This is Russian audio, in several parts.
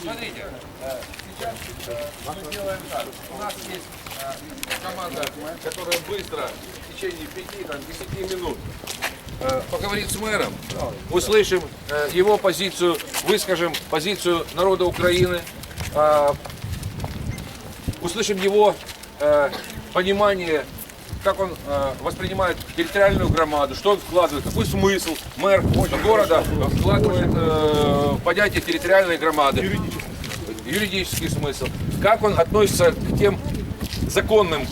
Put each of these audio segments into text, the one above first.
Смотрите, сейчас мы сделаем так. У нас есть команда, которая быстро, в течение 5-10 минут поговорит с мэром, услышим э, его позицию, выскажем позицию народа Украины, э, услышим его э, понимание, как он э, воспринимает территориальную громаду, что он вкладывает, какой смысл? Мэр города вкладывает э, в понятие территориальной громады, юридический смысл, как он относится к тем законным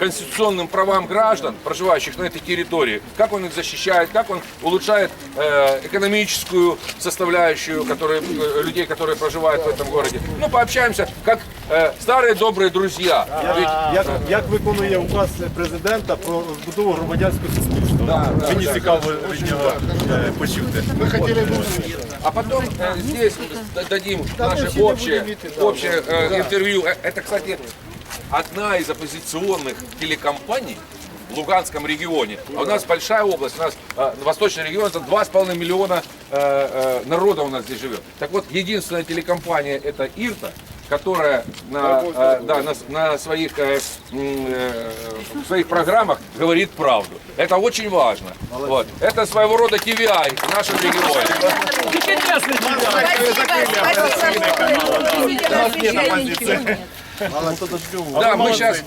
конституционным правам граждан, проживающих на этой территории, как он их защищает, как он улучшает э, экономическую составляющую которая, э, людей, которые проживают в этом городе. Ну, пообщаемся, как э, старые добрые друзья. Ведь, Як, як виконує указ президента про збудову громадянського суспільства? Мені цікаво від нього е, почути. А потом э, здесь д- дадим наше общее, общее э, интервью. Э, Это, кстати, одна из оппозиционных телекомпаний в Луганском регионе. А у нас большая область, у нас э, восточный регион, это 2,5 миллиона э, э, народа у нас здесь живет. Так вот, единственная телекомпания это Ирта, которая на, э, да, на, на своих, э, э, в своих программах говорит правду. Это очень важно. Вот. Это своего рода TVI в нашем регионе. Спасибо. Спасибо. Да, мы сейчас...